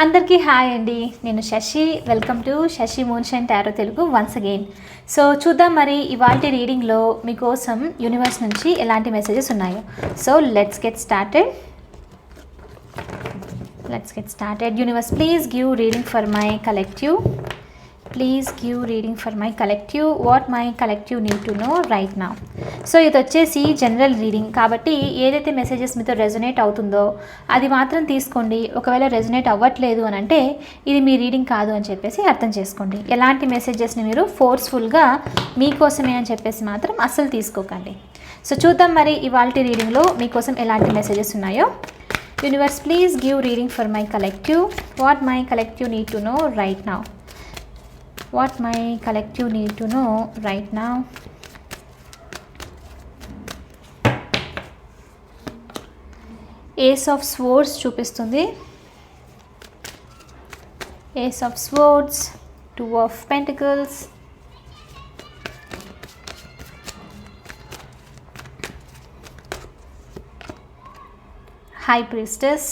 అందరికీ హాయ్ అండి. నేను Shashi. Welcome to Shashi మూన్షన్ tarot Telugu once again. So చూద్దాం మరి ఇవాళ రీడింగ్లో మీకోసం యూనివర్స్ నుంచి ఎలాంటి మెసేజెస్ ఉన్నాయో. So let's get started. Let's get started. Universe please give reading for my collective. Please give reading for my collective what my collective need to know right నా so ఇది వచ్చేసి జనరల్ రీడింగ్ కాబట్టి ఏదైతే messages మీతో resonate అవుతుందో అది మాత్రం తీసుకోండి. ఒకవేళ రెజొనేట్ అవ్వట్లేదు అని అంటే ఇది మీ రీడింగ్ కాదు అని చెప్పేసి అర్థం చేసుకోండి. ఎలాంటి మెసేజెస్ని మీరు ఫోర్స్ఫుల్గా మీకోసమే అని చెప్పేసి మాత్రం అస్సలు తీసుకోకండి. సో చూద్దాం మరి ఇవాళ రీడింగ్లో మీకోసం ఎలాంటి మెసేజెస్ ఉన్నాయో. Universe please give reading for my collective what my collective need to know right now what my collective need to know right now. Ace of swords చూపిస్తుంది. Ace of swords two of pentacles high priestess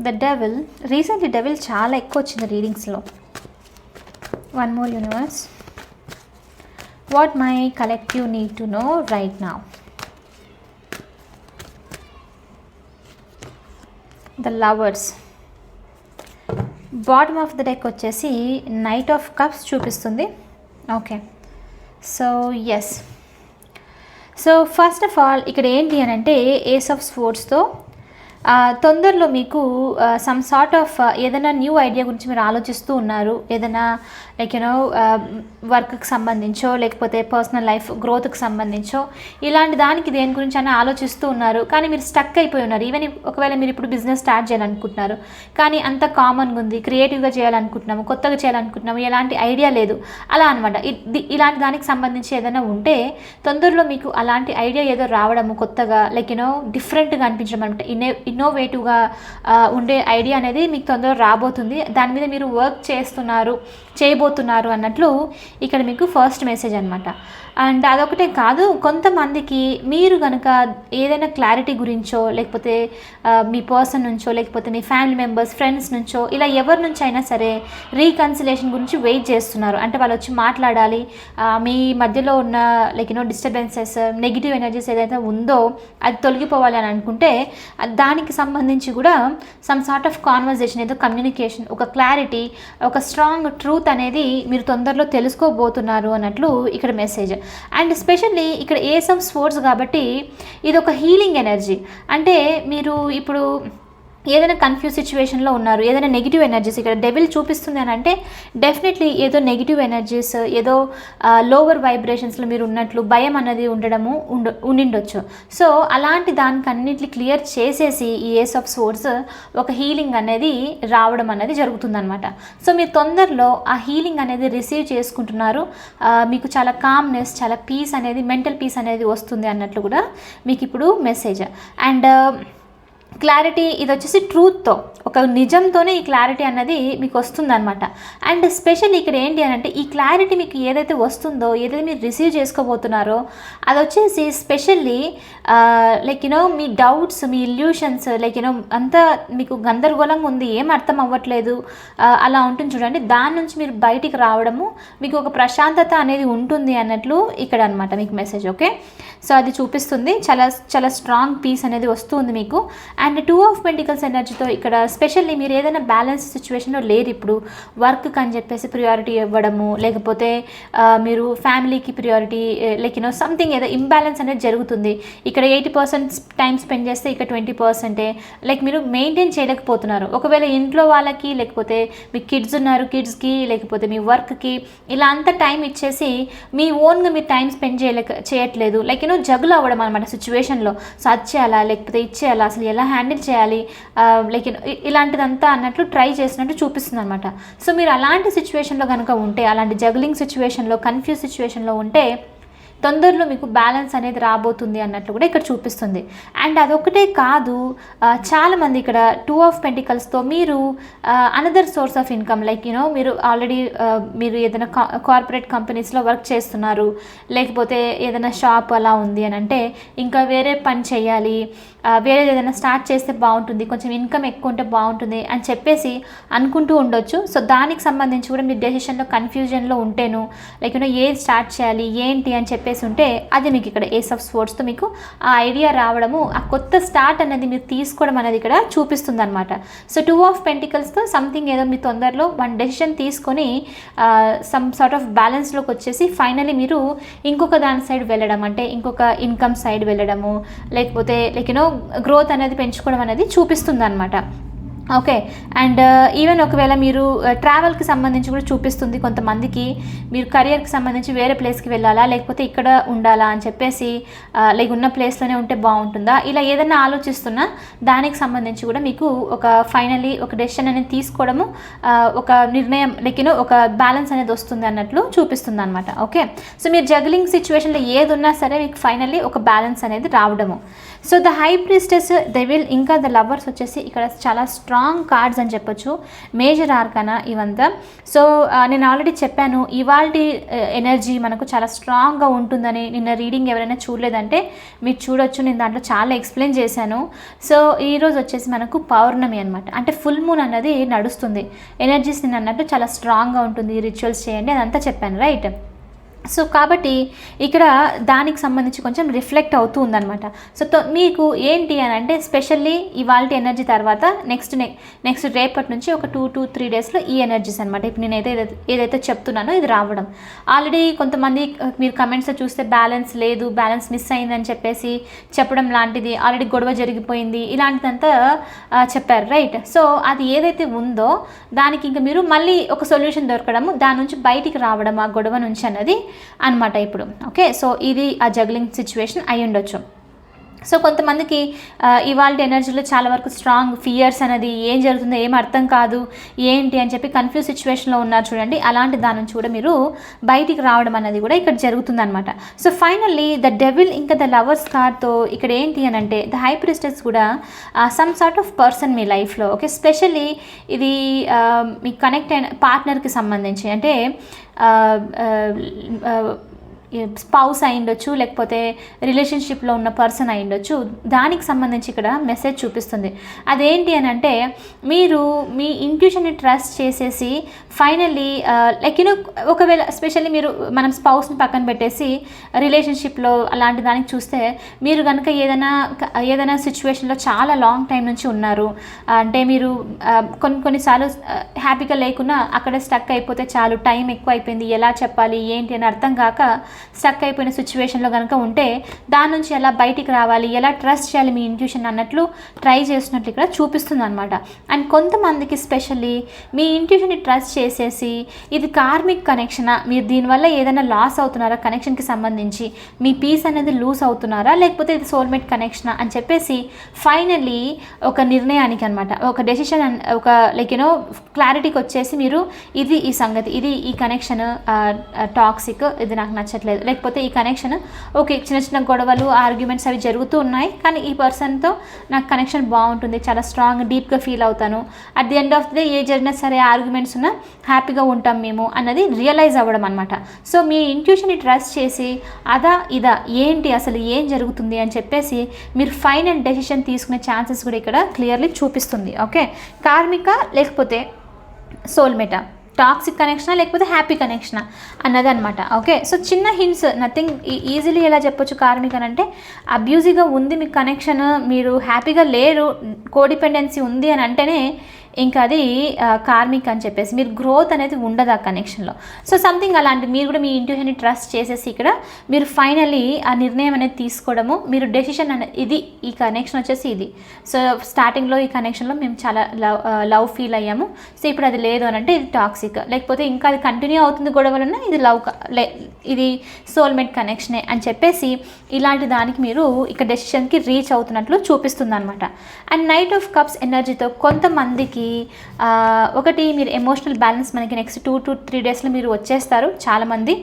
the devil recently devil చాలా ఎక్కువ వచ్చింది రీడింగ్స్లో one more universe what my collective need to know right నా the lovers bottom of the deck వచ్చేసి knight of cups చూపిస్తుంది. Okay so yes so first of all ఇక్కడ ఏంటి అని అంటే ఏస్ ఆఫ్ స్పోర్ట్స్తో తొందరలో మీకు సమ్ సార్ట్ ఆఫ్ ఏదైనా న్యూ ఐడియా గురించి మీరు ఆలోచిస్తూ ఉన్నారు. ఏదైనా లైక్ యూనో వర్క్కి సంబంధించో లేకపోతే పర్సనల్ లైఫ్ గ్రోత్కి సంబంధించో ఇలాంటి దానికి దేని గురించి అయినా ఆలోచిస్తూ ఉన్నారు. కానీ మీరు స్టక్ అయిపోయి ఉన్నారు. ఈవెన్ ఒకవేళ మీరు ఇప్పుడు బిజినెస్ స్టార్ట్ చేయాలనుకుంటున్నారు. కానీ అంత కామన్గా ఉంది. క్రియేటివ్గా చేయాలనుకుంటున్నాము కొత్తగా చేయాలనుకుంటున్నాము ఎలాంటి ఐడియా లేదు. అలా అనమాట ఇలాంటి దానికి సంబంధించి ఏదైనా ఉంటే తొందరలో మీకు అలాంటి ఐడియా ఏదో రావడము కొత్తగా లైక్ యూనో డిఫరెంట్గా అనిపించడం అనమాట ఇన్నే ఇన్నోవేటివ్గా ఉండే ఐడియా అనేది మీకు తొందరగా రాబోతుంది. దాని మీద మీరు వర్క్ చేస్తున్నారు. చేయబోతున్నారు అన్నట్లు ఇక్కడ మీకు ఫస్ట్ మెసేజ్ అనమాట అండ్ అదొకటే కాదు కొంతమందికి మీరు కనుక ఏదైనా క్లారిటీ గురించో లేకపోతే మీ పర్సన్ నుంచో లేకపోతే మీ ఫ్యామిలీ మెంబర్స్ ఫ్రెండ్స్ నుంచో ఇలా ఎవరి నుంచి అయినా సరే రీకన్సిలేషన్ గురించి వెయిట్ చేస్తున్నారు. అంటే వాళ్ళు వచ్చి మాట్లాడాలి మీ మధ్యలో ఉన్న like you know disturbances negative energies ఏదైతే ఉందో అది తొలగిపోవాలి అని అనుకుంటే దానికి సంబంధించి కూడా సమ్ సార్ట్ ఆఫ్ కాన్వర్జేషన్ ఏదో కమ్యూనికేషన్ ఒక క్లారిటీ ఒక స్ట్రాంగ్ ట్రూత్ అనేది మీరు తొందరలో తెలుసుకోబోతున్నారు అన్నట్లు ఇక్కడ మెసేజ్ అండ్ స్పెషల్లీ ఇక్కడ ఏస్ ఆఫ్ స్పోర్ట్స్ కాబట్టి ఇది ఒక హీలింగ్ ఎనర్జీ అంటే మీరు ఇప్పుడు ఏదైనా కన్ఫ్యూజ్ సిచ్యువేషన్లో ఉన్నారు ఏదైనా నెగిటివ్ ఎనర్జీస్ ఇక్కడ డెవిల్ చూపిస్తుంది అని అంటే డెఫినెట్లీ ఏదో నెగిటివ్ ఎనర్జీస్ ఏదో లోవర్ వైబ్రేషన్స్లో మీరు ఉన్నట్లు భయం అనేది ఉండడము ఉండ ఉండిండొచ్చు. సో అలాంటి దానికి అన్నింటినీ క్లియర్ చేసేసి ఈ ఏస్ ఆఫ్ సోర్స్ ఒక హీలింగ్ అనేది రావడం అనేది జరుగుతుందనమాట సో మీరు తొందరలో ఆ హీలింగ్ అనేది రిసీవ్ చేసుకుంటున్నారు. మీకు చాలా కామ్నెస్ చాలా పీస్ అనేది మెంటల్ పీస్ అనేది వస్తుంది అన్నట్లు కూడా మీకు ఇప్పుడు మెసేజ్ అండ్ క్లారిటీ ఇది వచ్చేసి ట్రూత్తో ఒక నిజంతోనే ఈ క్లారిటీ అన్నది మీకు వస్తుందన్నమాట అండ్ స్పెషల్ ఇక్కడ ఏంటి అని అంటే ఈ క్లారిటీ మీకు ఏదైతే వస్తుందో ఏదైతే మీరు రిసీవ్ చేసుకోబోతున్నారో అది వచ్చేసి స్పెషల్లీ లైక్ యూనో మీ డౌట్స్ మీ ఇల్యూషన్స్ లైక్ యూనో అంతా మీకు గందరగోళంగా ఉంది ఏం అర్థం అవ్వట్లేదు అలా ఉంటుంది చూడండి. దాని నుంచి మీరు బయటికి రావడము మీకు ఒక ప్రశాంతత అనేది ఉంటుంది అన్నట్లు ఇక్కడ అనమాట మీకు మెసేజ్ ఓకే సో అది చూపిస్తుంది. చాలా చాలా స్ట్రాంగ్ పీస్ అనేది వస్తుంది మీకు. అండ్ టూ ఆఫ్ పెంటికల్స్ ఎనర్జీతో ఇక్కడ స్పెషల్లీ మీరు ఏదైనా బ్యాలెన్స్ సిచ్యువేషన్లో లేరు ఇప్పుడు. వర్క్కి అని చెప్పేసి ప్రియారిటీ ఇవ్వడము లేకపోతే మీరు ఫ్యామిలీకి priority like you know something ఏదో ఇంబ్యాలెన్స్ అనేది జరుగుతుంది. ఇక్కడ ఎయిటీ పర్సెంట్ టైం స్పెండ్ చేస్తే ఇక్కడ ట్వంటీ పర్సెంటే లైక్ మీరు మెయింటైన్ చేయలేకపోతున్నారు. ఒకవేళ ఇంట్లో వాళ్ళకి లేకపోతే మీ కిడ్స్ ఉన్నారు కిడ్స్కి లేకపోతే మీ వర్క్కి ఇలా అంత టైం ఇచ్చేసి మీ ఓన్గా మీరు టైం స్పెండ్ చేయలేక చేయట్లేదు. లైక్ యూనో జగులు అవ్వడం అనమాట సిచ్యువేషన్లో. సో అది చేయాలా లేకపోతే ఇచ్చేయాలా అసలు ఎలా హ్యాండిల్ చేయాలి? లైక్ ఇలాంటిదంతా అన్నట్లు ట్రై చేసినట్టు చూపిస్తుంది అనమాట సో మీరు అలాంటి సిచ్యువేషన్లో కనుక ఉంటే అలాంటి జగ్లింగ్ సిచ్యువేషన్లో కన్ఫ్యూజ్ సిచ్యువేషన్లో ఉంటే తొందరలో మీకు బ్యాలెన్స్ అనేది రాబోతుంది అన్నట్లు కూడా ఇక్కడ చూపిస్తుంది. అండ్ అదొకటే కాదు చాలామంది ఇక్కడ టూ ఆఫ్ పెంటికల్స్తో మీరు another source of income like you know మీరు ఆల్రెడీ మీరు ఏదైనా కార్పొరేట్ కంపెనీస్లో వర్క్ చేస్తున్నారు. లేకపోతే ఏదైనా షాప్ అలా ఉంది అని అంటే ఇంకా వేరే పని చేయాలి వేరే ఏదైనా స్టార్ట్ చేస్తే బాగుంటుంది కొంచెం ఇన్కమ్ ఎక్కువ ఉంటే బాగుంటుంది అని చెప్పేసి అనుకుంటూ ఉండొచ్చు. సో దానికి సంబంధించి కూడా మీరు డెసిషన్లో కన్ఫ్యూజన్లో ఉంటేను లైక్ యూనో ఏది స్టార్ట్ చేయాలి ఏంటి అని చెప్పి చెప్పేసి ఉంటే అది మీకు ఇక్కడ ఏస్ ఆఫ్ స్పోర్ట్స్తో మీకు ఆ ఐడియా రావడము ఆ కొత్త స్టార్ట్ అనేది మీరు తీసుకోవడం అనేది ఇక్కడ చూపిస్తుంది అనమాట సో టూ ఆఫ్ పెంటికల్స్తో సంథింగ్ ఏదో మీ తొందరలో వన్ డెసిషన్ తీసుకొని సమ్ సార్ట్ ఆఫ్ బ్యాలెన్స్లోకి వచ్చేసి ఫైనలీ మీరు ఇంకొక దాని సైడ్ వెళ్ళడం అంటే ఇంకొక ఇన్కమ్ సైడ్ వెళ్ళడము లేకపోతే లైక్ యూనో గ్రోత్ అనేది పెంచుకోవడం అనేది చూపిస్తుంది అనమాట ఓకే. అండ్ uh, ఈవెన్ ఒకవేళ మీరు uh, ట్రావెల్కి సంబంధించి కూడా చూపిస్తుంది కొంతమందికి. మీరు కెరియర్కి సంబంధించి వేరే ప్లేస్కి వెళ్ళాలా? లేకపోతే ఇక్కడ ఉండాలా? అని చెప్పేసి uh, లైక్ ఉన్న ప్లేస్లోనే ఉంటే బాగుంటుందా? ఇలా ఏదైనా ఆలోచిస్తున్నా దానికి సంబంధించి కూడా మీకు ఒక ఫైనలీ ఒక డెసిషన్ అనేది తీసుకోవడము ఒక నిర్ణయం లైక్ యూనో ఒక బ్యాలెన్స్ అనేది వస్తుంది అన్నట్లు చూపిస్తుంది అనమాట ఓకే. సో మీరు జగ్లింగ్ సిచ్యువేషన్లో ఏది ఉన్నా సరే మీకు ఫైనల్లీ ఒక బ్యాలెన్స్ అనేది రావడము. So the high priestess devil ఇంకా ద లవర్స్ వచ్చేసి ఇక్కడ చాలా స్ట్రాంగ్ కార్డ్స్ అని చెప్పొచ్చు. మేజర్ ఆర్కనా ఇవంతా. సో నేను ఆల్రెడీ చెప్పాను ఇవాళ ఎనర్జీ మనకు చాలా స్ట్రాంగ్గా ఉంటుందని నిన్న రీడింగ్ ఎవరైనా చూడలేదంటే మీరు చూడొచ్చు నేను దాంట్లో చాలా ఎక్స్ప్లెయిన్ చేశాను. సో ఈరోజు వచ్చేసి మనకు పౌర్ణమి అనమాట అంటే ఫుల్ మూన్ అన్నది నడుస్తుంది. ఎనర్జీస్ నేను అన్నట్టు చాలా స్ట్రాంగ్గా ఉంటుంది రిచువల్స్ చేయండి అదంతా చెప్పాను రైట్ సో కాబట్టి ఇక్కడ దానికి సంబంధించి కొంచెం రిఫ్లెక్ట్ అవుతూ ఉందన్నమాట. సో తో- మీకు ఏంటి అని అంటే స్పెషల్లీ ఇవాళ ఎనర్జీ తర్వాత నెక్స్ట్ నెక్స్ట్ రేపటి నుంచి ఒక టూ టూ త్రీ డేస్లో ఈ ఎనర్జీస్ అనమాట ఇప్పుడు నేను ఏదైతే ఏదైతే చెప్తున్నానో ఇది రావడం. ఆల్రెడీ కొంతమంది మీరు కమెంట్స్ చూస్తే బ్యాలెన్స్ లేదు బ్యాలెన్స్ మిస్ అయిందని చెప్పేసి చెప్పడం లాంటిది ఆల్రెడీ గొడవ జరిగిపోయింది ఇలాంటిదంతా చెప్పారు రైట్? సో అది ఏదైతే ఉందో దానికి ఇంకా మీరు మళ్ళీ ఒక సొల్యూషన్ దొరకడము దాని నుంచి బయటికి రావడం ఆ గొడవ నుంచి అన్నది అనమాట ఇప్పుడు. ఓకే సో ఇది ఆ జగ్లింగ్ సిచ్యువేషన్ అయి ఉండొచ్చు సో కొంతమందికి ఇవాళ ఎనర్జీలో చాలా వరకు స్ట్రాంగ్ ఫియర్స్ అనేది ఏం జరుగుతుందో ఏం అర్థం కాదు ఏంటి అని చెప్పి కన్ఫ్యూజ్ సిచ్యువేషన్లో ఉన్నారు చూడండి. అలాంటి దాని నుంచి కూడా మీరు బయటికి రావడం అనేది కూడా ఇక్కడ జరుగుతుంది అనమాట సో ఫైనల్లీ ద డెవిల్ ఇంకా ద లవర్స్ కార్తో ఇక్కడ ఏంటి అని అంటే ద హై ప్రిస్టెస్ కూడా సమ్ సార్ట్ ఆఫ్ పర్సన్ మీ లైఫ్లో ఓకే? స్పెషల్లీ ఇది మీకు మీ కనెక్ట్ అయిన పార్ట్నర్కి సంబంధించి అంటే స్పౌస్ అయి ఉండొచ్చు లేకపోతే రిలేషన్షిప్లో ఉన్న పర్సన్ అయి ఉండొచ్చు. దానికి సంబంధించి ఇక్కడ మెసేజ్ చూపిస్తుంది. అదేంటి అని అంటే మీరు మీ ఇంట్యూషన్ని ట్రస్ట్ చేసేసి ఫైనల్లీ లైక్ యూనో ఒకవేళ స్పెషల్లీ మీరు మనం స్పౌస్ని పక్కన పెట్టేసి రిలేషన్షిప్లో అలాంటి దానికి చూస్తే మీరు కనుక ఏదైనా ఏదైనా సిచ్యువేషన్లో చాలా లాంగ్ టైం నుంచి ఉన్నారు. అంటే మీరు కొన్ని కొన్నిసార్లు హ్యాపీగా లేకున్నా అక్కడ స్టక్ అయిపోతే చాలు టైం ఎక్కువ అయిపోయింది ఎలా చెప్పాలి ఏంటి అని అర్థం కాక స్టక్ అయిపోయిన సిచ్యువేషన్లో కనుక ఉంటే దాని నుంచి ఎలా బయటికి రావాలి ఎలా ట్రస్ట్ చేయాలి మీ ఇంట్యూషన్ అన్నట్లు ట్రై చేస్తున్నట్లు ఇక్కడ చూపిస్తుంది అనమాట అండ్ కొంతమందికి స్పెషల్లీ మీ ఇంట్యూషన్ని ట్రస్ట్ చేసేసి ఇది కార్మిక్ కనెక్షనా మీరు దీనివల్ల ఏదైనా లాస్ అవుతున్నారా? కనెక్షన్కి సంబంధించి మీ పీస్ అనేది లూస్ అవుతున్నారా? లేకపోతే ఇది సోల్మేట్ కనెక్షనా అని చెప్పేసి ఫైనల్లీ ఒక నిర్ణయానికి అనమాట ఒక డెసిషన్ ఒక లైక్ యూనో క్లారిటీకి వచ్చేసి మీరు ఇది ఈ సంగతి ఇది ఈ కనెక్షన్ టాక్సిక్ ఇది నాకు నచ్చట్లేదు లేకపోతే ఈ కనెక్షన్ ఓకే చిన్న చిన్న గొడవలు ఆర్గ్యుమెంట్స్ అవి జరుగుతూ ఉన్నాయి. కానీ ఈ పర్సన్తో నాకు కనెక్షన్ బాగుంటుంది. చాలా స్ట్రాంగ్ డీప్గా ఫీల్ అవుతాను. At the end of the day ఏ జరిగినా సరే ఆర్గ్యుమెంట్స్ ఉన్నా హ్యాపీగా ఉంటాం మేము అన్నది రియలైజ్ అవ్వడం అనమాట సో మీ ఇంట్యూషన్ని ట్రస్ట్ చేసి అదా ఇదా ఏంటి అసలు ఏం జరుగుతుంది? అని చెప్పేసి మీరు ఫైనల్ డెసిషన్ తీసుకునే ఛాన్సెస్ కూడా ఇక్కడ క్లియర్లీ చూపిస్తుంది. ఓకే కార్మిక లేకపోతే సోల్మేటా టాక్సిక్ కనెక్షనా లేకపోతే హ్యాపీ కనెక్షనా అన్నది అనమాట ఓకే సో చిన్న హింట్స్ నథింగ్ ఈజీలీ ఎలా చెప్పొచ్చు కార్మిక్ అని అంటే అబ్యూజివ్గా ఉంది మీ కనెక్షన్ మీరు హ్యాపీగా లేరు కోడిపెండెన్సీ ఉంది అని అంటేనే ఇంకా అది కార్మిక్ అని చెప్పేసి. మీరు గ్రోత్ అనేది ఉండదు ఆ కనెక్షన్లో సో సంథింగ్ అలాంటి మీరు కూడా మీ ఇంట్యూషన్ని ట్రస్ట్ చేసేసి ఇక్కడ మీరు ఫైనలీ ఆ నిర్ణయం అనేది తీసుకోవడము మీరు డెసిషన్ అనేది ఇది ఈ కనెక్షన్ వచ్చేసి ఇది. సో స్టార్టింగ్లో ఈ కనెక్షన్లో మేము చాలా లవ్ లవ్ ఫీల్ అయ్యాము. సో ఇప్పుడు అది లేదు అని అంటే ఇది టాక్సిక్ లేకపోతే ఇంకా అది కంటిన్యూ అవుతుంది గొడవలన్నా ఇది లవ్ లే ఇది సోల్మేట్ కనెక్షనే అని చెప్పేసి ఇలాంటి దానికి మీరు ఇక డెసిషన్కి రీచ్ అవుతున్నట్లు చూపిస్తుంది అనమాట అండ్ నైట్ ఆఫ్ కప్స్ ఎనర్జీతో కొంతమందికి మనకి ఒకటి మీరు ఎమోషనల్ బ్యాలెన్స్ మనకి నెక్స్ట్ టూ టు త్రీ డేస్లో మీరు వచ్చేస్తారు చాలామంది.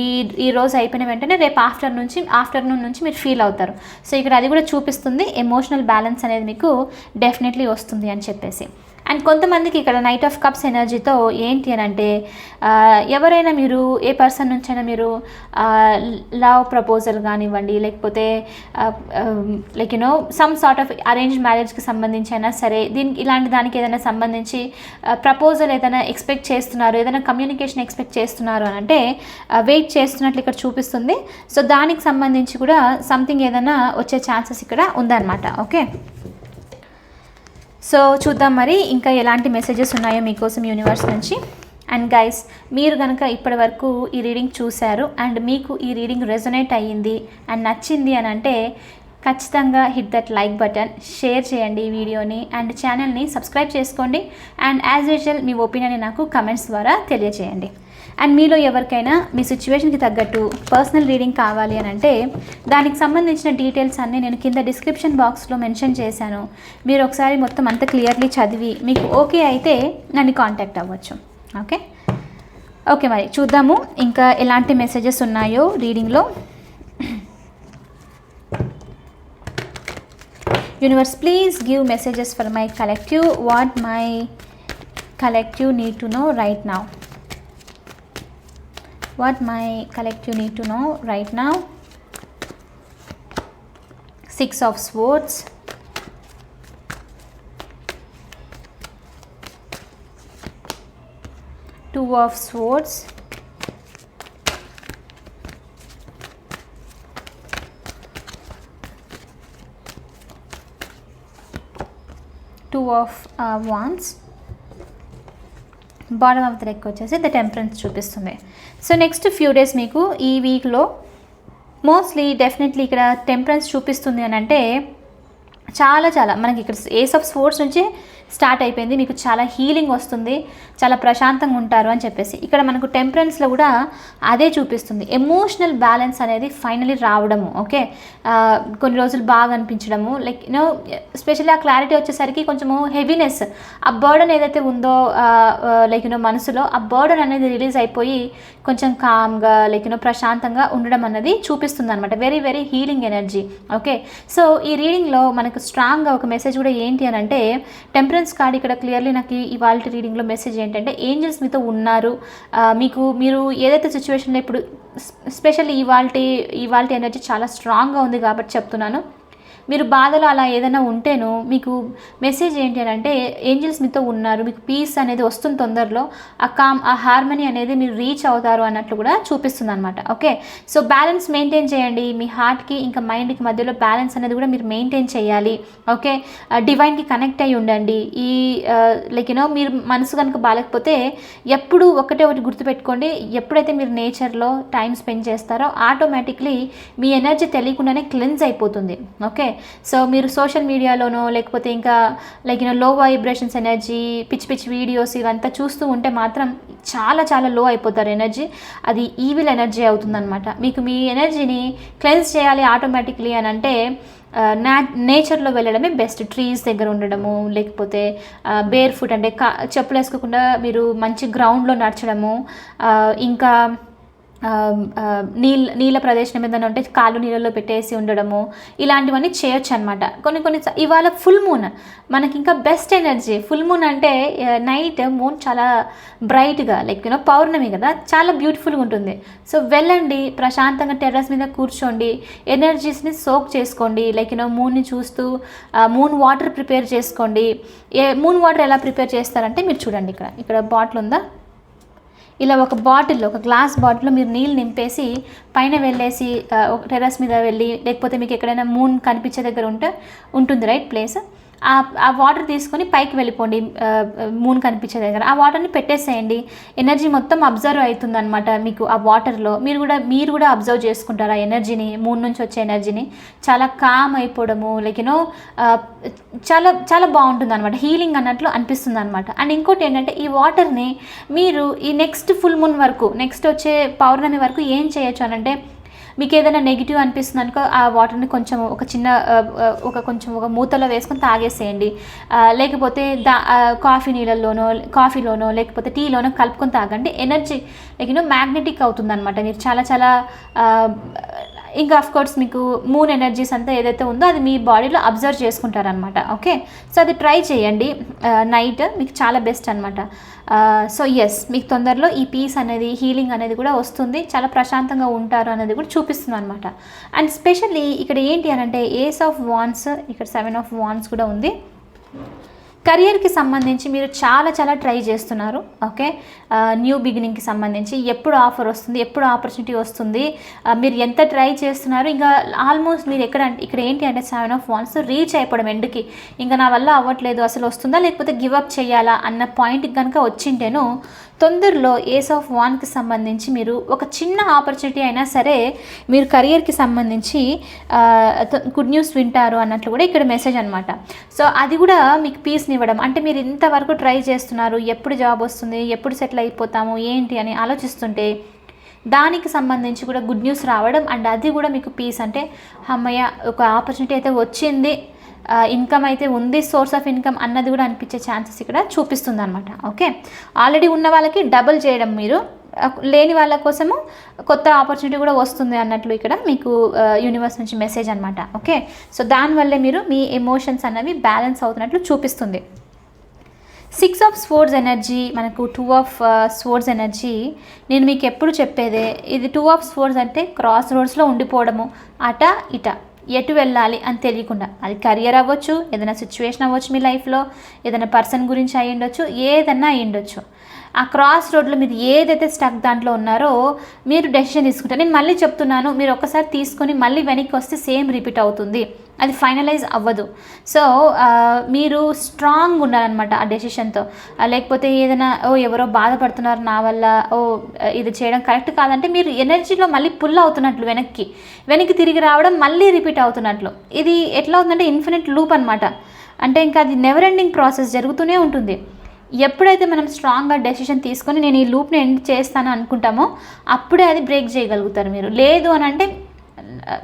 ఈ ఈ రోజు అయిపోయిన వెంటనే రేపు ఆఫ్టర్ నుంచి ఆఫ్టర్నూన్ నుంచి మీరు ఫీల్ అవుతారు. సో ఇక్కడ అది కూడా చూపిస్తుంది ఎమోషనల్ బ్యాలెన్స్ అనేది మీకు డెఫినెట్లీ వస్తుంది అని చెప్పేసి. అండ్ కొంతమందికి ఇక్కడ నైట్ ఆఫ్ కప్స్ ఎనర్జీతో ఏంటి అని అంటే ఎవరైనా మీరు ఏ పర్సన్ నుంచైనా మీరు లవ్ ప్రపోజల్ కానివ్వండి లేకపోతే like you know some sort of arrange మ్యారేజ్కి సంబంధించి అయినా సరే దీనికి ఇలాంటి దానికి ఏదైనా సంబంధించి ప్రపోజల్ ఏదైనా ఎక్స్పెక్ట్ చేస్తున్నారు ఏదైనా కమ్యూనికేషన్ ఎక్స్పెక్ట్ చేస్తున్నారు అని అంటే వెయిట్ చేస్తున్నట్లు ఇక్కడ చూపిస్తుంది. సో దానికి సంబంధించి కూడా సంథింగ్ ఏదైనా వచ్చే ఛాన్సెస్ ఇక్కడ ఉందన్నమాట ఓకే సో చూద్దాం మరి ఇంకా ఎలాంటి మెసేజెస్ ఉన్నాయో మీకోసం యూనివర్స్ నుంచి. అండ్ గైస్ మీరు కనుక ఇప్పటి వరకు ఈ రీడింగ్ చూశారు అండ్ మీకు ఈ రీడింగ్ రెజొనేట్ అయ్యింది అండ్ నచ్చింది అని అంటే ఖచ్చితంగా hit that like button share చేయండి ఈ వీడియోని అండ్ ఛానల్ని సబ్స్క్రైబ్ చేసుకోండి. అండ్ యాజ్ యూజువల్ మీ ఒపీనియన్ నాకు కమెంట్స్ ద్వారా తెలియజేయండి అండ్ మీలో ఎవరికైనా మీ సిచ్యువేషన్కి తగ్గట్టు పర్సనల్ రీడింగ్ కావాలి అని అంటే దానికి సంబంధించిన డీటెయిల్స్ అన్నీ నేను కింద డిస్క్రిప్షన్ బాక్స్లో మెన్షన్ చేశాను. మీరు ఒకసారి మొత్తం అంత క్లియర్లీ చదివి మీకు ఓకే అయితే నన్ను కాంటాక్ట్ అవ్వచ్చు. ఓకే ఓకే మరి చూద్దాము ఇంకా ఎలాంటి మెసేజెస్ ఉన్నాయో రీడింగ్లో universe please give messages for my collective what my collective need to know right now what my collective need to know right now six of swords two of swords two of uh, wands bottom of the deck వచ్చేసి the temperance చూపిస్తుంది so next few days మీకు ఈ వీక్లో mostly definitely ఇక్కడ temperance చూపిస్తుంది అని అంటే చాలా చాలా. మనకి ఇక్కడ ఏస్ ఆఫ్ స్పోర్ట్స్ నుంచి స్టార్ట్ అయిపోయింది. మీకు చాలా హీలింగ్ వస్తుంది. చాలా ప్రశాంతంగా ఉంటారు అని చెప్పేసి. ఇక్కడ మనకు టెంపరెన్స్లో కూడా అదే చూపిస్తుంది. ఎమోషనల్ బ్యాలెన్స్ అనేది ఫైనలీ రావడము ఓకే? కొన్ని రోజులు బాగా అనిపించడము లైక్ యూనో స్పెషల్లీ ఆ క్లారిటీ వచ్చేసరికి కొంచెము హెవీనెస్ ఆ బర్డన్ ఏదైతే ఉందో లైక్ యూనో మనసులో ఆ బర్డన్ అనేది రిలీజ్ అయిపోయి కొంచెం కామ్గా లైక్ యూనో ప్రశాంతంగా ఉండడం అన్నది చూపిస్తుంది అనమాట very very healing energy okay? So ఈ రీడింగ్లో మనకు స్ట్రాంగ్గా ఒక మెసేజ్ కూడా ఏంటి అని అంటే టెంపరెన్స్ కార్డ్ ఇక్కడ క్లియర్లీ నాకు ఇవాళ రీడింగ్లో మెసేజ్ ఏంటంటే ఏంజల్స్ మీతో ఉన్నారు. మీకు మీరు ఏదైతే సిచ్యువేషన్లో ఇప్పుడు స్పెషల్లీ ఇవాళ ఇవాళ ఎనర్జీ చాలా స్ట్రాంగ్గా ఉంది కాబట్టి చెప్తున్నాను. మీరు బాధలో అలా ఏదైనా ఉంటేనో మీకు మెసేజ్ ఏంటి అని అంటే ఏంజల్స్ మీతో ఉన్నారు మీకు పీస్ అనేది వస్తుంది తొందరలో ఆ కామ్ ఆ హార్మనీ అనేది మీరు రీచ్ అవుతారు అన్నట్లు కూడా చూపిస్తుంది అనమాట ఓకే సో బ్యాలెన్స్ మెయింటైన్ చేయండి. మీ హార్ట్కి ఇంకా మైండ్కి మధ్యలో బ్యాలెన్స్ అనేది కూడా మీరు మెయింటైన్ చేయాలి. ఓకే డివైన్కి కనెక్ట్ అయి ఉండండి. ఈ లైక్ యూనో మీరు మనసు కనుక బాగాలేకపోతే ఎప్పుడు ఒకటే ఒకటి గుర్తుపెట్టుకోండి. ఎప్పుడైతే మీరు నేచర్లో టైం స్పెండ్ చేస్తారో ఆటోమేటిక్లీ మీ ఎనర్జీ తెలియకుండానే క్లెన్స్ అయిపోతుంది. ఓకే సో మీరు సోషల్ మీడియాలోనో లేకపోతే ఇంకా like you know low vibrations energy పిచ్చి పిచ్చి వీడియోస్ ఇవంతా చూస్తూ ఉంటే మాత్రం చాలా చాలా లో అయిపోతారు ఎనర్జీ అది ఈవిల్ ఎనర్జీ అవుతుందన్నమాట. మీకు మీ ఎనర్జీని క్లెన్స్ చేయాలి ఆటోమేటిక్లీ అని అంటే నా నేచర్లో వెళ్ళడమే బెస్ట్ ట్రీస్ దగ్గర ఉండడము లేకపోతే బేర్ ఫుట్ అంటే కా చెప్పులు వేసుకోకుండా మీరు మంచి గ్రౌండ్లో నడచడము ఇంకా నీళ్ళ నీళ్ళ ప్రదేశం ఏదైనా ఉంటే కాళ్ళు నీళ్ళలో పెట్టేసి ఉండడము ఇలాంటివన్నీ చేయొచ్చు అనమాట కొన్ని కొన్ని ఇవాళ ఫుల్ మూన్ మనకి ఇంకా బెస్ట్ ఎనర్జీ ఫుల్ మూన్ అంటే నైట్ మూన్ చాలా బ్రైట్గా లైక్ యూనో పౌర్ణమి కదా చాలా బ్యూటిఫుల్గా ఉంటుంది. సో వెళ్ళండి ప్రశాంతంగా టెర్రస్ మీద కూర్చోండి ఎనర్జీస్ని సోక్ చేసుకోండి లైక్ యూనో మూన్ని చూస్తూ మూన్ వాటర్ ప్రిపేర్ చేసుకోండి. ఏ మూన్ వాటర్ ఎలా ప్రిపేర్ చేస్తారంటే మీరు చూడండి ఇక్కడ. ఇక్కడ బాటిల్ ఉందా? ఇలా ఒక బాటిల్ ఒక గ్లాస్ బాటిల్లో మీరు నీళ్ళు నింపేసి పైన వెళ్ళేసి టెరస్ ఒక టెర్రస్ మీద వెళ్ళి లేకపోతే మీకు ఎక్కడైనా మూన్ కనిపించే దగ్గర ఉంటే ఉంటుంది రైట్ ప్లేస్? ఆ ఆ వాటర్ తీసుకొని పైకి వెళ్ళిపోండి. మూన్ కనిపించే దగ్గర. ఆ వాటర్ని పెట్టేసేయండి. ఎనర్జీ మొత్తం అబ్జర్వ్ అవుతుందన్నమాట మీకు ఆ వాటర్లో మీరు కూడా మీరు కూడా అబ్జర్వ్ చేసుకుంటారు ఆ ఎనర్జీని మూన్ నుంచి వచ్చే ఎనర్జీని చాలా కామ్ అయిపోవడము లైక్ యూనో చాలా చాలా బాగుంటుంది అనమాట హీలింగ్ అన్నట్లు అనిపిస్తుంది అనమాట అండ్ ఇంకోటి ఏంటంటే ఈ వాటర్ని మీరు ఈ నెక్స్ట్ ఫుల్ మూన్ వరకు నెక్స్ట్ వచ్చే పౌర్ణమి వరకు ఏం చేయొచ్చు అని అంటే మీకు ఏదైనా నెగిటివ్ అనిపిస్తుంది అనుకో ఆ వాటర్ని కొంచెం ఒక చిన్న ఒక కొంచెం ఒక మూతలో వేసుకొని తాగేసేయండి. లేకపోతే దా కాఫీ నీళ్ళల్లోనో కాఫీలోనో లేకపోతే టీలోనో కలుపుకొని తాగండి. ఎనర్జీ లైక్ యూనో మ్యాగ్నెటిక్ అవుతుంది అనమాట మీరు చాలా చాలా ఇంకా ఆఫ్ కోర్స్ మీకు మూన్ ఎనర్జీస్ అంతా ఏదైతే ఉందో అది మీ బాడీలో అబ్జర్వ్ చేసుకుంటారనమాట ఓకే సో అది ట్రై చేయండి. Uh, నైట్ మీకు చాలా బెస్ట్ అనమాట సో ఎస్ మీకు తొందరలో ఈ పీస్ అనేది హీలింగ్ అనేది కూడా వస్తుంది. చాలా ప్రశాంతంగా ఉంటారు అనేది కూడా చూపిస్తుంది అనమాట అండ్ స్పెషల్లీ ఇక్కడ ఏంటి అని అంటే ఏస్ ఆఫ్ వాన్స్ ఇక్కడ సెవెన్ ఆఫ్ వాన్స్ కూడా ఉంది. కెరియర్కి సంబంధించి మీరు చాలా చాలా ట్రై చేస్తున్నారు ఓకే? న్యూ బిగినింగ్కి సంబంధించి ఎప్పుడు ఆఫర్ వస్తుంది ఎప్పుడు ఆపర్చునిటీ వస్తుంది మీరు ఎంత ట్రై చేస్తున్నారు ఇంకా ఆల్మోస్ట్ మీరు ఎక్కడ అంటే ఇక్కడ ఏంటి అంటే సెవెన్ ఆఫ్ వాన్స్ రీచ్ అయిపోవడం ఎండ్కి. ఇంకా నా వల్ల అవ్వట్లేదు అసలు వస్తుందా లేకపోతే గివ్ అప్ చేయాలా అన్న పాయింట్కి కనుక వచ్చింటేను తొందరలో ఏస్ ఆఫ్ వాన్కి సంబంధించి మీరు ఒక చిన్న ఆపర్చునిటీ అయినా సరే మీరు కెరియర్కి సంబంధించి గుడ్ న్యూస్ వింటారు అన్నట్లు కూడా ఇక్కడ మెసేజ్ అనమాట సో అది కూడా మీకు పీస్ని ఇవ్వడం. అంటే మీరు ఇంతవరకు ట్రై చేస్తున్నారు ఎప్పుడు జాబ్ వస్తుంది ఎప్పుడు సెటిల్ అయిపోతాము ఏంటి అని ఆలోచిస్తుంటే దానికి సంబంధించి కూడా గుడ్ న్యూస్ రావడం అండ్ అది కూడా మీకు పీస్ అంటే అమ్మయ్య ఒక ఆపర్చునిటీ అయితే వచ్చింది. ఇన్కమ్ అయితే ఉంది సోర్స్ ఆఫ్ ఇన్కమ్ అన్నది కూడా అనిపించే ఛాన్సెస్ ఇక్కడ చూపిస్తుంది అనమాట ఓకే? ఆల్రెడీ ఉన్న వాళ్ళకి డబుల్ చేయడం మీరు. లేని వాళ్ళ కోసము కొత్త ఆపర్చునిటీ కూడా వస్తుంది అన్నట్లు ఇక్కడ మీకు యూనివర్స్ నుంచి మెసేజ్ అనమాట ఓకే? సో దానివల్లే మీరు మీ ఎమోషన్స్ అనేవి బ్యాలెన్స్ అవుతున్నట్లు చూపిస్తుంది. సిక్స్ ఆఫ్ స్పోర్ట్స్ ఎనర్జీ మనకు టూ ఆఫ్ స్పోర్ట్స్ ఎనర్జీ నేను మీకు ఎప్పుడు చెప్పేదే ఇది టూ ఆఫ్ స్పోర్ట్స్ అంటే క్రాస్ రోడ్స్లో ఉండిపోవడము అట ఇట. ఎటు వెళ్ళాలి అని తెలియకుండా. అది కెరియర్ అవ్వచ్చు ఏదైనా సిచ్యువేషన్ అవ్వచ్చు మీ లైఫ్లో ఏదైనా పర్సన్ గురించి అయ్యి ఉండొచ్చు ఏదైనా అయ్యి ఉండొచ్చు ఆ క్రాస్ రోడ్లో మీరు ఏదైతే స్టక్ దాంట్లో ఉన్నారో మీరు డెసిషన్ తీసుకుంటారు. నేను మళ్ళీ చెప్తున్నాను మీరు ఒక్కసారి తీసుకొని మళ్ళీ వెనక్కి వస్తే సేమ్ రిపీట్ అవుతుంది. అది ఫైనలైజ్ అవ్వదు. సో మీరు స్ట్రాంగ్ ఉండాలన్నమాట ఆ డెసిషన్తో లేకపోతే ఏదైనా ఓ ఎవరో బాధపడుతున్నారు నా వల్ల ఓ ఇది చేయడం కరెక్ట్ కాదంటే మీరు ఎనర్జీలో మళ్ళీ పుల్ అవుతున్నట్లు వెనక్కి. వెనక్కి తిరిగి రావడం మళ్ళీ రిపీట్ అవుతున్నట్లు. ఇది ఎట్లా అవుతుందంటే ఇన్ఫినిట్ లూప్ అనమాట అంటే ఇంకా అది నెవర్ ఎండింగ్ ప్రాసెస్ జరుగుతూనే ఉంటుంది. ఎప్పుడైతే మనం స్ట్రాంగ్గా డెసిషన్ తీసుకొని నేను ఈ లూప్ని ఎండ్ చేస్తాను అనుకుంటామో అప్పుడే అది బ్రేక్ చేయగలుగుతారు మీరు. లేదు అని అంటే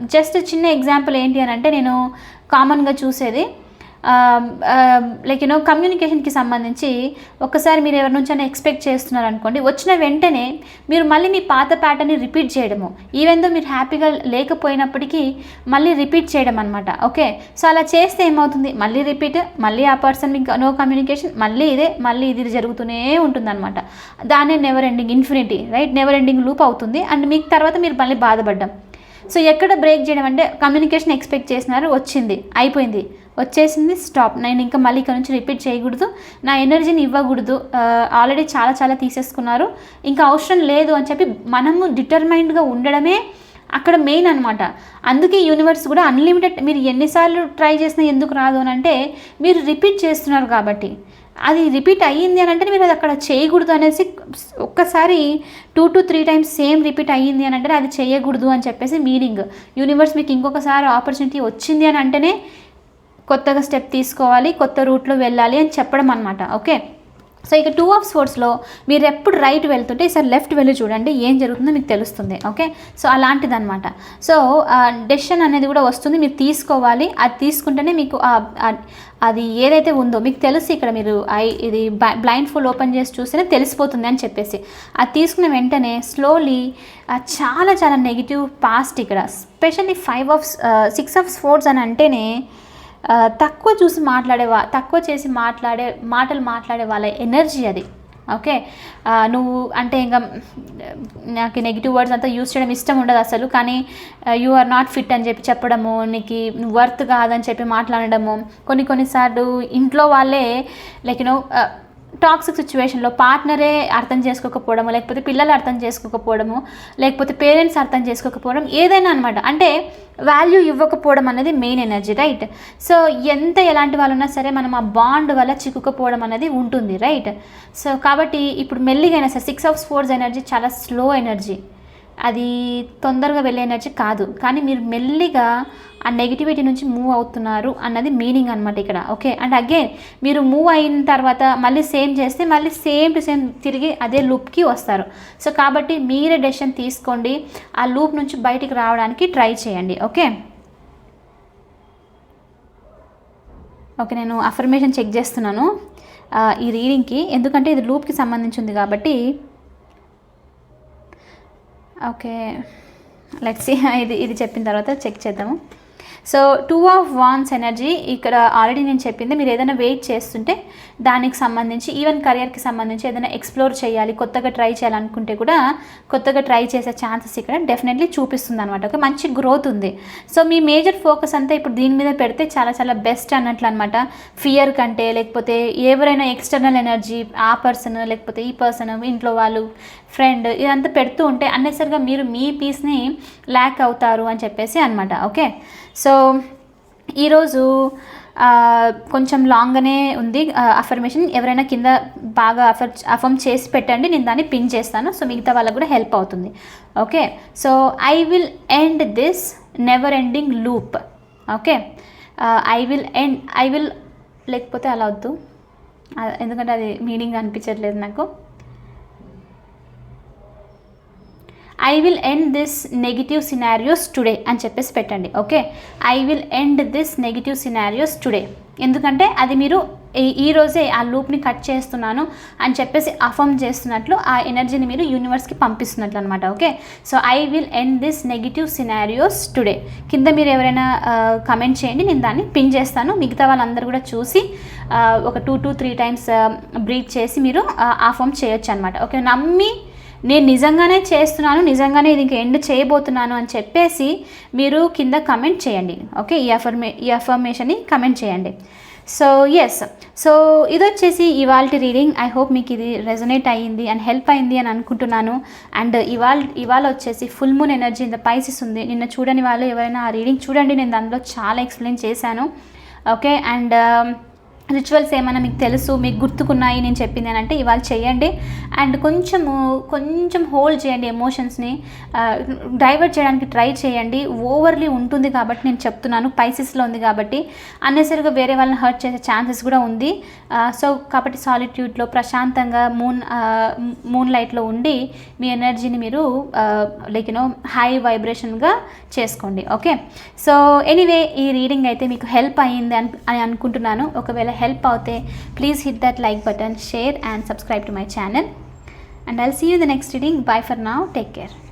జస్ట్ చిన్న ఎగ్జాంపుల్ ఏంటి అని అంటే నేను కామన్గా చూసేది లైక్ యూనో కమ్యూనికేషన్కి సంబంధించి ఒకసారి మీరు ఎవరి నుంచైనా ఎక్స్పెక్ట్ చేస్తున్నారు అనుకోండి వచ్చిన వెంటనే మీరు మళ్ళీ మీ పాత ప్యాటర్న్ని రిపీట్ చేయడము. ఈవెన్ దో మీరు హ్యాపీగా లేకపోయినప్పటికీ మళ్ళీ రిపీట్ చేయడం అనమాట ఓకే సో అలా చేస్తే ఏమవుతుంది? మళ్ళీ రిపీట్ మళ్ళీ ఆ పర్సన్ మీకు నో కమ్యూనికేషన్ మళ్ళీ ఇదే మళ్ళీ ఇది జరుగుతూనే ఉంటుందన్నమాట. దానే never ending infinity right never ending loop అవుతుంది. అండ్ మీకు తర్వాత మీరు మళ్ళీ బాధపడ్డం. సో ఎక్కడ బ్రేక్ చేయడం అంటే కమ్యూనికేషన్ ఎక్స్పెక్ట్ చేసినారు వచ్చింది అయిపోయింది. వచ్చేసింది స్టాప్ నేను ఇంకా మళ్ళీ ఇక్కడ నుంచి రిపీట్ చేయకూడదు. నా ఎనర్జీని ఇవ్వకూడదు. ఆల్రెడీ చాలా చాలా తీసేసుకున్నారు. ఇంకా అవసరం లేదు అని చెప్పి మనము డిటర్మైన్డ్గా ఉండడమే అక్కడ మెయిన్ అనమాట అందుకే యూనివర్స్ కూడా అన్లిమిటెడ్ మీరు ఎన్నిసార్లు ట్రై చేసినా ఎందుకు రాదు అని అంటే మీరు రిపీట్ చేస్తున్నారు కాబట్టి. అది రిపీట్ అయ్యింది అని అంటే మీరు అది అక్కడ చేయకూడదు అనేసి ఒక్కసారి two to three times same repeat అయ్యింది అని అంటే అది చేయకూడదు అని చెప్పేసి మీనింగ్ యూనివర్స్ మీకు ఇంకొకసారి ఆపర్చునిటీ వచ్చింది అని అంటేనే కొత్తగా స్టెప్ తీసుకోవాలి కొత్త రూట్లో వెళ్ళాలి అని చెప్పడం అనమాట ఓకే సో ఇక టూ ఆఫ్ స్పోర్ట్స్లో మీరు ఎప్పుడు రైట్ వెళ్తుంటే ఈసారి లెఫ్ట్ వెళ్ళి చూడండి ఏం జరుగుతుందో మీకు తెలుస్తుంది ఓకే సో అలాంటిది అనమాట సో డెసిషన్ అనేది కూడా వస్తుంది మీరు తీసుకోవాలి అది తీసుకుంటేనే మీకు అది ఏదైతే ఉందో మీకు తెలుసు ఇక్కడ మీరు ఐ ఇది బ్లైండ్ ఫుల్ ఓపెన్ చేసి చూస్తేనే తెలిసిపోతుంది అని చెప్పేసి. అది తీసుకున్న వెంటనే స్లోలీ చాలా చాలా నెగిటివ్ పాస్ట్ ఇక్కడ. Specially five of six of swords అని అంటేనే తక్కువ చూసి మాట్లాడే వా తక్కువ చేసి మాట్లాడే మాటలు మాట్లాడే వాళ్ళ ఎనర్జీ అది. ఓకే? నువ్వు అంటే ఇంకా నాకు నెగిటివ్ వర్డ్స్ అంతా యూస్ చేయడం ఇష్టం ఉండదు అసలు కానీ యు ఆర్ నాట్ ఫిట్ అని చెప్పి చెప్పడము నీకు వర్త్ కాదని చెప్పి మాట్లాడడము కొన్ని కొన్నిసార్లు ఇంట్లో వాళ్ళే లైక్ యూనో టాక్సిక్ సిచ్యువేషన్లో పార్ట్నరే అర్థం చేసుకోకపోవడము లేకపోతే పిల్లలు అర్థం చేసుకోకపోవడము లేకపోతే పేరెంట్స్ అర్థం చేసుకోకపోవడం ఏదైనా అనమాట అంటే వాల్యూ ఇవ్వకపోవడం అనేది మెయిన్ ఎనర్జీ రైట్ సో ఎంత ఎలాంటి వాళ్ళు ఉన్నా సరే మనం ఆ బాండ్ వల్ల చిక్కుకపోవడం అనేది ఉంటుంది రైట్ సో కాబట్టి ఇప్పుడు మెల్లిగైనా సరే సిక్స్ ఆఫ్ స్పోర్ట్స్ ఎనర్జీ చాలా స్లో ఎనర్జీ అది తొందరగా వెళ్ళే ఎనర్జీ కాదు. కానీ మీరు మెల్లిగా ఆ నెగిటివిటీ నుంచి మూవ్ అవుతున్నారు అన్నది మీనింగ్ అనమాట ఇక్కడ. ఓకే అండ్ అగైన్ మీరు మూవ్ అయిన తర్వాత మళ్ళీ సేమ్ చేస్తే మళ్ళీ సేమ్ టు సేమ్ తిరిగి అదే లూప్కి వస్తారు. సో కాబట్టి మీరే డెసిషన్ తీసుకోండి. ఆ లూప్ నుంచి బయటికి రావడానికి ట్రై చేయండి. ఓకే ఓకే నేను అఫర్మేషన్ చెక్ చేస్తున్నాను. ఈ రీడింగ్కి ఎందుకంటే ఇది లూప్కి సంబంధించింది కాబట్టి ఓకే. లెట్స్ ఇది ఇది చెప్పిన తర్వాత చెక్ చేద్దాము. So two of wands energy ఇక్కడ ఆల్రెడీ నేను చెప్పింది మీరు ఏదైనా వెయిట్ చేస్తుంటే దానికి సంబంధించి ఈవెన్ కెరియర్కి సంబంధించి ఏదైనా ఎక్స్ప్లోర్ చేయాలి కొత్తగా ట్రై చేయాలనుకుంటే కూడా కొత్తగా ట్రై చేసే ఛాన్సెస్ ఇక్కడ డెఫినెట్లీ చూపిస్తుంది అనమాట ఒక మంచి గ్రోత్ ఉంది. సో మీ మేజర్ ఫోకస్ అంతా ఇప్పుడు దీని మీద పెడితే చాలా చాలా బెస్ట్ అన్నట్లు అనమాట ఫియర్ కంటే లేకపోతే ఎవరైనా ఎక్స్టర్నల్ ఎనర్జీ ఆ పర్సన్ లేకపోతే ఈ పర్సన్ ఇంట్లో వాళ్ళు ఫ్రెండ్ ఇదంతా పెడుతూ ఉంటే అన్నెసరిగా మీరు మీ పీస్ని ల్యాక్ అవుతారు అని చెప్పేసి అనమాట ఓకే సో ఈరోజు కొంచెం లాంగ్గానే ఉంది అఫర్మేషన్ ఎవరైనా కింద బాగా అఫర్ అఫర్మ్ చేసి పెట్టండి నేను దాన్ని పిన్ చేస్తాను. సో మిగతా వాళ్ళకు కూడా హెల్ప్ అవుతుంది. Okay? So I will end this never ending loop okay? I will end I will లేకపోతే అలా వద్దు. ఎందుకంటే అది మీనింగ్ అనిపించట్లేదు నాకు. I will end this negative scenarios today అని చెప్పేసి పెట్టండి okay I will end this negative scenarios today ఎందుకంటే అది మీరు ఈ- రోజే ఆ లూప్ని కట్ చేస్తున్నాను అని చెప్పేసి అఫర్మ్ చేస్తున్నట్లు ఆ ఎనర్జీని మీరు యూనివర్స్కి పంపిస్తున్నట్లు అనమాట okay so I will end this negative scenarios today కింద మీరు ఎవరైనా కమెంట్ చేయండి నేను దాన్ని పిన్ చేస్తాను. మిగతా వాళ్ళందరూ కూడా చూసి ఒక two two three times breath చేసి మీరు అఫర్మ్ చేయొచ్చు అనమాట ఓకే నమ్మి నేను నిజంగానే చేస్తున్నాను నిజంగానే ఇది ఇంక ఎండ్ చేయబోతున్నాను అని చెప్పేసి మీరు కింద కమెంట్ చేయండి. ఓకే ఈ అఫర్మే ఈ అఫర్మేషన్ని కమెంట్ చేయండి. సో ఎస్ సో ఇది వచ్చేసి ఇవాళ రీడింగ్ ఐ హోప్ మీకు ఇది రెజొనేట్ అయ్యింది అండ్ హెల్ప్ అయింది అని అనుకుంటున్నాను. అండ్ ఇవాళ ఇవాళ వచ్చేసి ఫుల్ మూన్ ఎనర్జీ ఇంత పైసెస్ ఉంది. నిన్న చూడని వాళ్ళు ఎవరైనా ఆ రీడింగ్ చూడండి. నేను దానిలో చాలా ఎక్స్ప్లెయిన్ చేశాను. ఓకే అండ్ రిచువల్స్ ఏమైనా మీకు తెలుసు మీకు గుర్తుకున్నాయి నేను చెప్పింది అని అంటే ఇవాళ చేయండి. అండ్ కొంచెము కొంచెం హోల్డ్ చేయండి ఎమోషన్స్ని డైవర్ట్ చేయడానికి ట్రై చేయండి. ఓవర్లీ ఉంటుంది కాబట్టి నేను చెప్తున్నాను. పైసెస్లో ఉంది కాబట్టి అన్నెసరిగా వేరే వాళ్ళని హర్ట్ చేసే ఛాన్సెస్ కూడా ఉంది. సో కాబట్టి సాలిట్యూడ్లో ప్రశాంతంగా మూన్ మూన్ లైట్లో ఉండి మీ ఎనర్జీని మీరు లైక్ యూనో హై వైబ్రేషన్గా చేసుకోండి. ఓకే సో ఎనీవే ఈ రీడింగ్ అయితే మీకు హెల్ప్ అయ్యింది అని అని అనుకుంటున్నాను. ఒకవేళ help out there, please hit that like button, share and subscribe to my channel. And I'll see you in the next reading. Bye for now. Take care.